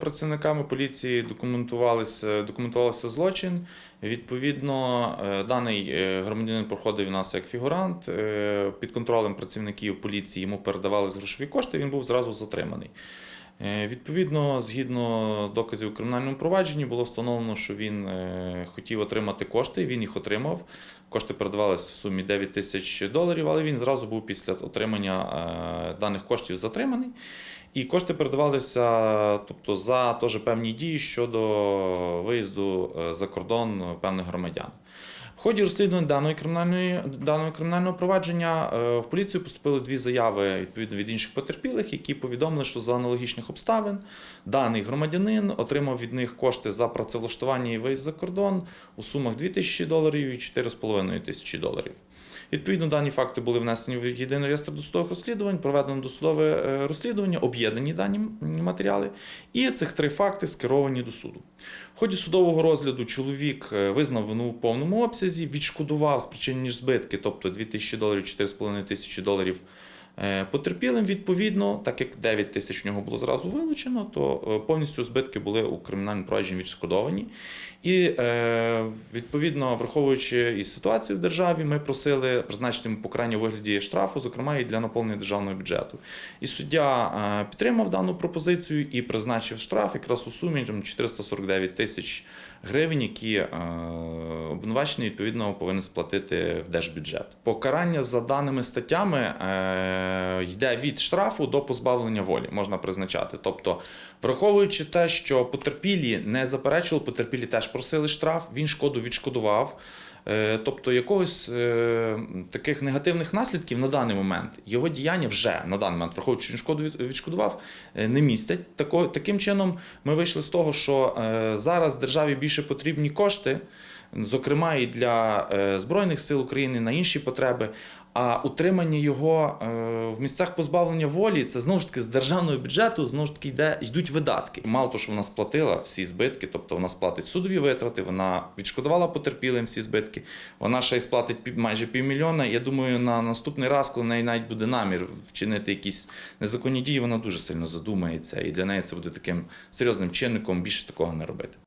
Працівниками поліції документувалися, документувався злочин. Відповідно, е, даний е, громадянин проходив у нас як фігурант. Е, Під контролем працівників поліції йому передавали грошові кошти. Він був зразу затриманий. Відповідно, згідно доказів у кримінальному провадженні, було встановлено, що він хотів отримати кошти. Він їх отримав. Кошти передавалися в сумі 9 тисяч доларів, але він зразу був після отримання даних коштів затриманий. І кошти передавалися тобто, за теж певні дії щодо виїзду е, за кордон певних громадян. В ході розслідування даної кримінальної даного кримінального провадження е, в поліцію поступили дві заяви відповідно від інших потерпілих, які повідомили, що за аналогічних обставин даний громадянин отримав від них кошти за працевлаштування і виїзд за кордон у сумах 2 тисячі доларів і 4,5 тисячі доларів. Відповідно, дані факти були внесені в єдиний реєстр досудових розслідувань, проведено досудове е, розслідування, об'єднані дані матеріали, і цих три факти скеровані до суду. В ході судового розгляду чоловік е, визнав вину в повному обсязі, відшкодував спричинені збитки, тобто 2 тисячі доларів, 4,5 тисячі доларів потерпілим. Відповідно, так як 9 тисяч в нього було зразу вилучено, то е, повністю збитки були у кримінальному провадженні відшкодовані. І е, відповідно, враховуючи і ситуацію в державі, ми просили призначити покарання у вигляді штрафу, зокрема і для наповнення державного бюджету. І суддя е, підтримав дану пропозицію і призначив штраф якраз у сумі 449 тисяч гривень, які е, обвинувачений відповідно повинен сплатити в держбюджет. Покарання за даними статтями е, йде від штрафу до позбавлення волі, можна призначати. Тобто, враховуючи те, що потерпілі не заперечували, потерпілі теж просили штраф, він шкоду відшкодував. Е, Тобто якогось е, таких негативних наслідків на даний момент його діяння вже на даний момент, враховуючи, шкоду відшкодував, не містять. Таким чином ми вийшли з того, що зараз державі більше потрібні кошти, зокрема і для е, Збройних сил України на інші потреби. А утримання його е, в місцях позбавлення волі це знову ж таки з державного бюджету, знову ж таки йде, йдуть видатки. Мало того, що вона сплатила всі збитки, тобто вона сплатить судові витрати, вона відшкодувала потерпілим всі збитки, вона ще й сплатить майже півмільйона. Я думаю, на наступний раз, коли в неї навіть буде намір вчинити якісь незаконні дії, вона дуже сильно задумається, і для неї це буде таким серйозним чинником більше такого не робити.